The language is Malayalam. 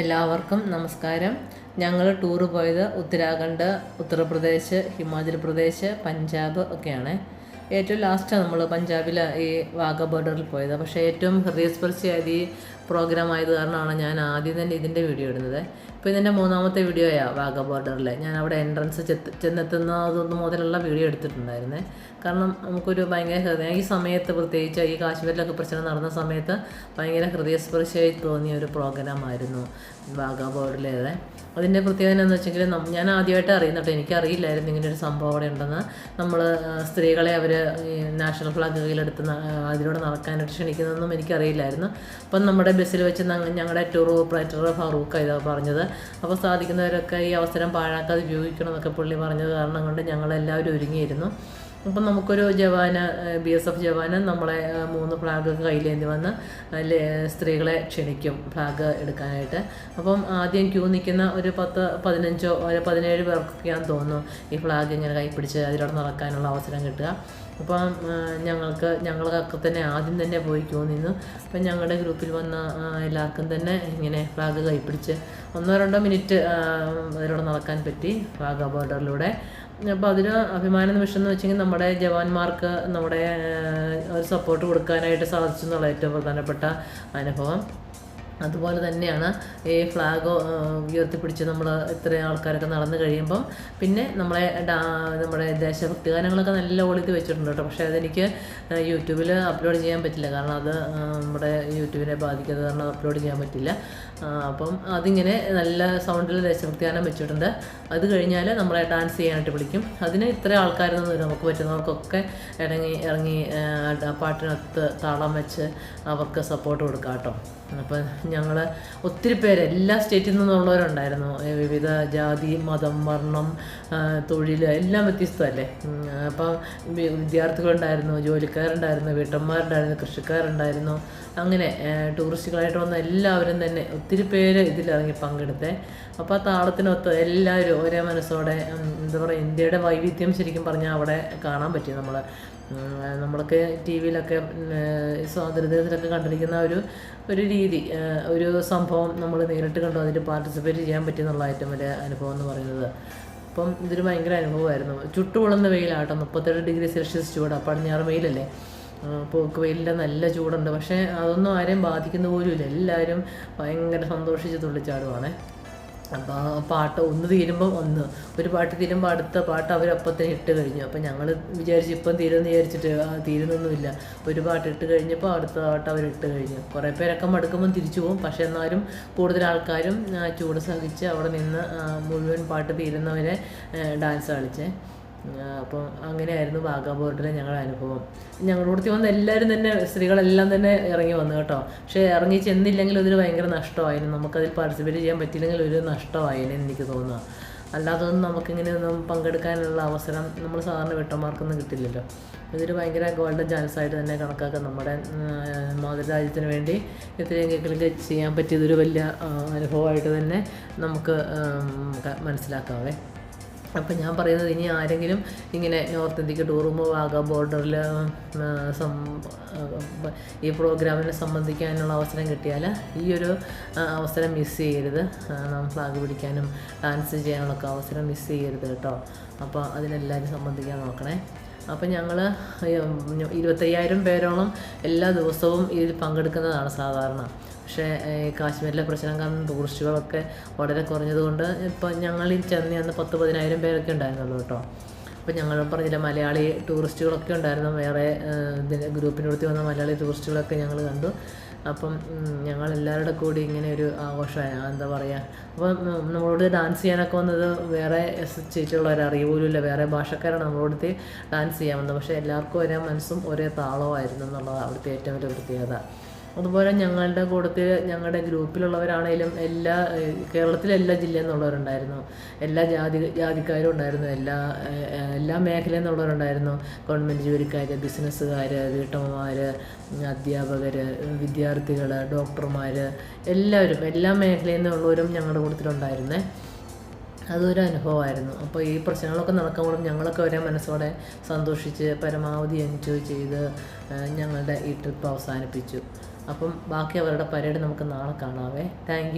എല്ലാവർക്കും നമസ്കാരം. ഞങ്ങൾ ടൂറ് പോയത് ഉത്തരാഖണ്ഡ് ഉത്തർപ്രദേശ് ഹിമാചൽ പ്രദേശ് പഞ്ചാബ് ഒക്കെയാണ്. ഏറ്റവും ലാസ്റ്റ് നമ്മൾ പഞ്ചാബിൽ ഈ വാഗ ബോർഡറിൽ പോയത്. പക്ഷേ ഏറ്റവും ഹൃദയസ്പർശിയായത് ഈ പ്രോഗ്രാം ആയത് കാരണമാണ് ഞാൻ ആദ്യം തന്നെ ഇതിന്റെ വീഡിയോ ഇടുന്നത്. ഇപ്പോൾ ഇതിന്റെ മൂന്നാമത്തെ വീഡിയോയാണ് വാഗ ബോർഡറിൽ ഞാൻ അവിടെ എൻട്രൻസ് ചെത്ത് ചെന്നെത്തുന്നത് മുതലുള്ള വീഡിയോ എടുത്തിട്ടുണ്ടായിരുന്നേ. കാരണം നമുക്കൊരു ഭയങ്കര ഹൃദയം ഈ സമയത്ത് പ്രത്യേകിച്ച് ഈ കാശ്മീരിലൊക്കെ പ്രശ്നം നടന്ന സമയത്ത് ഭയങ്കര ഹൃദയസ്പർശിയായി തോന്നിയ ഒരു പ്രോഗ്രാമായിരുന്നു വാഗ ബോർഡിലേത്. അതിന്റെ പ്രത്യേകത എന്ന് വെച്ചെങ്കിൽ ഞാൻ ആദ്യമായിട്ട് അറിയുന്നുണ്ട്. എനിക്കറിയില്ലായിരുന്നു ഇങ്ങനെ ഒരു സംഭവം അവിടെ ഉണ്ടെന്ന്. നമ്മൾ സ്ത്രീകളെ അവർ നാഷണൽ ഫ്ലാഗ് കയ്യിലെടുത്ത് അതിലൂടെ നടക്കാനായിട്ട് ക്ഷണിക്കുന്നതൊന്നും എനിക്കറിയില്ലായിരുന്നു. അപ്പം നമ്മുടെ ബസ്സിൽ വെച്ച് ഞങ്ങളുടെ ടൂർ ഓപ്പറേറ്റർ ഫാറൂഖ് ഇതാ പറഞ്ഞത്. അപ്പോൾ സാധിക്കുന്നവരൊക്കെ ഈ അവസരം പാഴാക്കാതെ ഉപയോഗിക്കണം എന്നൊക്കെ പുള്ളി പറഞ്ഞത് കാരണം കൊണ്ട് ഞങ്ങളെല്ലാവരും ഒരുങ്ങിയിരുന്നു. അപ്പം നമുക്കൊരു ജവാന് ബി എസ് എഫ് ജവാന് നമ്മളെ മൂന്ന് ഫ്ലാഗ് കയ്യിലേന്തി വന്ന് സ്ത്രീകളെ ക്ഷണിക്കും ഫ്ലാഗ് എടുക്കാനായിട്ട്. അപ്പം ആദ്യം ക്യൂ നിൽക്കുന്ന ഒരു പത്ത് പതിനഞ്ചോ ഒരു പതിനേഴ് പേർക്കൊക്കെയാണെന്ന് തോന്നുന്നു ഈ ഫ്ലാഗ് ഇങ്ങനെ കൈ കൈപ്പിടിച്ച് അതിലൂടെ നടക്കാനുള്ള അവസരം കിട്ടുക. അപ്പം ഞങ്ങൾക്ക് ഞങ്ങളുടെ അക്ക തന്നെ ആദ്യം തന്നെ പോയി ക്യൂ നിന്നു. അപ്പം ഞങ്ങളുടെ ഗ്രൂപ്പിൽ വന്ന എല്ലാവർക്കും തന്നെ ഇങ്ങനെ ഫ്ലാഗ് കൈപ്പിടിച്ച് ഒന്നോ രണ്ടോ മിനിറ്റ് അതിലൂടെ നടക്കാൻ പറ്റി ഫ്ലാഗ് ബോർഡറിലൂടെ. അപ്പോൾ അതിന് അഭിമാന നിമിഷം എന്ന് വെച്ചെങ്കിൽ നമ്മുടെ ജവാന്മാർക്ക് നമ്മുടെ ഒരു സപ്പോർട്ട് കൊടുക്കാനായിട്ട് സാധിച്ചു എന്നുള്ള ഏറ്റവും പ്രധാനപ്പെട്ട അനുഭവം. അതുപോലെ തന്നെയാണ് ഈ ഫ്ലാഗ് ഉയർത്തിപ്പിടിച്ച് നമ്മൾ ഇത്രയും ആൾക്കാരൊക്കെ നടന്നു കഴിയുമ്പം പിന്നെ നമ്മളെ ഡാ നമ്മുടെ ദേശഭക്തി ഗാനങ്ങളൊക്കെ നല്ല ഒളിത്തി വെച്ചിട്ടുണ്ട് കേട്ടോ. പക്ഷേ അതെനിക്ക് യൂട്യൂബിൽ അപ്ലോഡ് ചെയ്യാൻ പറ്റില്ല. കാരണം അത് നമ്മുടെ യൂട്യൂബിനെ ബാധിക്കുന്നത് കാരണം അപ്ലോഡ് ചെയ്യാൻ പറ്റില്ല. അപ്പം അതിങ്ങനെ നല്ല സൗണ്ടിൽ ദേശഭക്തി ഗാനം വെച്ചിട്ടുണ്ട്. അത് കഴിഞ്ഞാൽ നമ്മളെ ഡാൻസ് ചെയ്യാനായിട്ട് വിളിക്കും. അതിന് ഇത്ര ആൾക്കാരൊന്നും നമുക്ക് പറ്റുന്നവർക്കൊക്കെ ഇറങ്ങി ഇറങ്ങി പാട്ടിനകത്ത് താളം വെച്ച് അവർക്ക് സപ്പോർട്ട് കൊടുക്കാം കേട്ടോ. അപ്പം ഞങ്ങൾ ഒത്തിരി പേര് എല്ലാ സ്റ്റേറ്റിൽ നിന്നുള്ളവരുണ്ടായിരുന്നു. വിവിധ ജാതി മതം വർണം തൊഴിൽ എല്ലാം വ്യത്യസ്തമല്ലേ? അപ്പം വിദ്യാർത്ഥികളുണ്ടായിരുന്നു ജോലിക്കാരുണ്ടായിരുന്നു വീട്ടമ്മമാരുണ്ടായിരുന്നു കൃഷിക്കാരുണ്ടായിരുന്നു. അങ്ങനെ ടൂറിസ്റ്റുകളായിട്ട് വന്ന എല്ലാവരും തന്നെ ഒത്തിരി പേര് ഇതിലിറങ്ങി പങ്കെടുത്തേ. അപ്പോൾ ആ താളത്തിനൊത്ത് എല്ലാവരും ഒരേ മനസ്സോടെ എന്താ പറയുക ഇന്ത്യയുടെ വൈവിധ്യം ശരിക്കും പറഞ്ഞാൽ അവിടെ കാണാൻ പറ്റി നമ്മൾ നമ്മളൊക്കെ ടി വിയിലൊക്കെ സ്വാതന്ത്ര്യദിനത്തിലൊക്കെ കണ്ടിരിക്കുന്ന ഒരു ഒരു രീതി ഒരു സംഭവം നമ്മൾ നേരിട്ട് കണ്ടു അതിൽ പാർട്ടിസിപ്പേറ്റ് ചെയ്യാൻ പറ്റിയെന്നുള്ള ഏറ്റവും വലിയ അനുഭവം എന്ന് പറയുന്നത്. അപ്പം ഇതൊരു ഭയങ്കര അനുഭവമായിരുന്നു. ചുട്ടുപൊള്ളുന്ന വെയിലാട്ടോ മുപ്പത്തേഴ് ഡിഗ്രി സെൽഷ്യസ് ചൂടാണ് പടിഞ്ഞാറ് വെയിലല്ലേ? അപ്പോൾ വെയിലിന്റെ നല്ല ചൂടുണ്ട്. പക്ഷേ അതൊന്നും ആരെയും ബാധിക്കുന്ന പോലും ഇല്ല എല്ലാവരും ഭയങ്കര സന്തോഷിച്ച് തുള്ളിച്ചാടുവാണേ. അപ്പോൾ പാട്ട് ഒന്ന് തീരുമ്പോൾ ഒന്ന്. ഒരു പാട്ട് തീരുമ്പോൾ അടുത്ത പാട്ട് അവരപ്പത്തിന് ഇട്ട് കഴിഞ്ഞു. അപ്പോൾ ഞങ്ങൾ വിചാരിച്ചു ഇപ്പം തീരുമെന്ന് വിചാരിച്ചിട്ട് തീരുന്നൊന്നുമില്ല. ഒരു പാട്ട് ഇട്ട് കഴിഞ്ഞപ്പോൾ അടുത്ത പാട്ട് അവരിട്ട് കഴിഞ്ഞു. കുറേ പേരൊക്കെ മടുക്കുമ്പോൾ തിരിച്ചു പോകും പക്ഷേ എന്നാലും കൂടുതൽ ആൾക്കാരും ചൂട് സഹിച്ച് അവിടെ നിന്ന് മുഴുവൻ പാട്ട് തീരുന്നവരെ ഡാൻസ് കളിച്ചേ. അപ്പോൾ അങ്ങനെയായിരുന്നു വാഗാ ബോർഡിലെ ഞങ്ങളുടെ അനുഭവം. ഞങ്ങളുടെ കൂടെ വന്ന എല്ലാവരും തന്നെ സ്ത്രീകളെല്ലാം തന്നെ ഇറങ്ങി വന്നു കേട്ടോ. പക്ഷേ ഇറങ്ങി ചെന്നില്ലെങ്കിൽ അതൊരു ഭയങ്കര നഷ്ടമായിരുന്നു. നമുക്കതിൽ പാർട്ടിസിപ്പേറ്റ് ചെയ്യാൻ പറ്റിയില്ലെങ്കിൽ ഒരു നഷ്ടമായിരുന്നു എനിക്ക് തോന്നുക. അല്ലാതൊന്നും നമുക്കിങ്ങനെ ഒന്നും പങ്കെടുക്കാനുള്ള അവസരം നമ്മൾ സാധാരണ വെട്ടന്മാർക്കൊന്നും കിട്ടില്ലല്ലോ. ഇതൊരു ഭയങ്കര ഗോൾഡൻ ചാൻസ് ആയിട്ട് തന്നെ കണക്കാക്കാം. നമ്മുടെ മാതൃരാജ്യത്തിന് വേണ്ടി ഇത്രയും ഇത്രയെങ്കിലും ചെയ്യാൻ പറ്റിയതൊരു വലിയ അനുഭവമായിട്ട് തന്നെ നമുക്ക് മനസ്സിലാക്കാവേ. അപ്പം ഞാൻ പറയുന്നത് ഇനി ആരെങ്കിലും ഇങ്ങനെ നോർത്ത് ഇന്ത്യയ്ക്ക് ടൂറും വാഗ ബോർഡറിൽ ഈ പ്രോഗ്രാമിനെ സംബന്ധിക്കാനുള്ള അവസരം കിട്ടിയാൽ ഈ ഒരു അവസരം മിസ് ചെയ്യരുത്. ഫ്ലാഗ് പിടിക്കാനും ഡാൻസ് ചെയ്യാനുള്ളൊക്കെ അവസരം മിസ് ചെയ്യരുത് കേട്ടോ. അപ്പോൾ അതിനെല്ലാവരും സംബന്ധിക്കാൻ നോക്കണേ. അപ്പം ഞങ്ങൾ ഇരുപത്തയ്യായിരം പേരോളം എല്ലാ ദിവസവും ഇതിൽ പങ്കെടുക്കുന്നതാണ് സാധാരണ. പക്ഷേ കാശ്മീരിലെ പ്രശ്നം കാരണം ടൂറിസ്റ്റുകളൊക്കെ വളരെ കുറഞ്ഞതുകൊണ്ട് ഇപ്പം ഞങ്ങളിൽ ചെന്ന് അന്ന് പത്ത് പതിനായിരം പേരൊക്കെ ഉണ്ടായിരുന്നുള്ളൂ കേട്ടോ. അപ്പം ഞങ്ങൾ പറഞ്ഞില്ല മലയാളി ടൂറിസ്റ്റുകളൊക്കെ ഉണ്ടായിരുന്നു. വേറെ ഗ്രൂപ്പിനടുത്ത് വന്ന മലയാളി ടൂറിസ്റ്റുകളൊക്കെ ഞങ്ങൾ കണ്ടു. അപ്പം എല്ലാവരുടെ കൂടി ഇങ്ങനെ ഒരു ആഘോഷമായ. എന്താ പറയുക അപ്പം നമ്മളോട് ഡാൻസ് ചെയ്യാനൊക്കെ വന്നത് വേറെ സ്റ്റേറ്റുള്ളവരെ അറിയുപോലുമില്ല. വേറെ ഭാഷക്കാരാണ് നമ്മളോടത്ത് ഡാൻസ് ചെയ്യാൻ വന്നത്. പക്ഷേ എല്ലാവർക്കും ഒരേ മനസ്സും ഒരേ താളമായിരുന്നു എന്നുള്ളതാണ് അവിടുത്തെ ഏറ്റവും വലിയ പ്രത്യേകത. അതുപോലെ ഞങ്ങളുടെ കൂട്ടത്തിൽ ഞങ്ങളുടെ ഗ്രൂപ്പിലുള്ളവരാണേലും എല്ലാ കേരളത്തിലെ എല്ലാ ജില്ലയിൽ നിന്നുള്ളവരുണ്ടായിരുന്നു. എല്ലാ ജാതി ജാതിക്കാരും ഉണ്ടായിരുന്നു. എല്ലാ എല്ലാ മേഖലയിൽ നിന്നുള്ളവരുണ്ടായിരുന്നു. ഗവൺമെന്റ് ജോലിക്കാർ ബിസിനസ്സുകാർ വീട്ടമ്മമാർ അധ്യാപകർ വിദ്യാർത്ഥികൾ ഡോക്ടർമാർ എല്ലാവരും എല്ലാ മേഖലയിൽ നിന്നുള്ളവരും ഞങ്ങളുടെ കൂട്ടത്തിലുണ്ടായിരുന്നേ അതൊരു അനുഭവമായിരുന്നു. അപ്പോൾ ഈ പ്രശ്നങ്ങളൊക്കെ നടക്കുമ്പോഴും ഞങ്ങളൊക്കെ ഒരേ മനസ്സോടെ സന്തോഷിച്ച് പരമാവധി എൻജോയ് ചെയ്ത് ഞങ്ങളുടെ ഈ ട്രിപ്പ് അവസാനിപ്പിച്ചു. അപ്പം ബാക്കി അവരുടെ പരേഡ് നമുക്ക് നാളെ കാണാവേ. താങ്ക്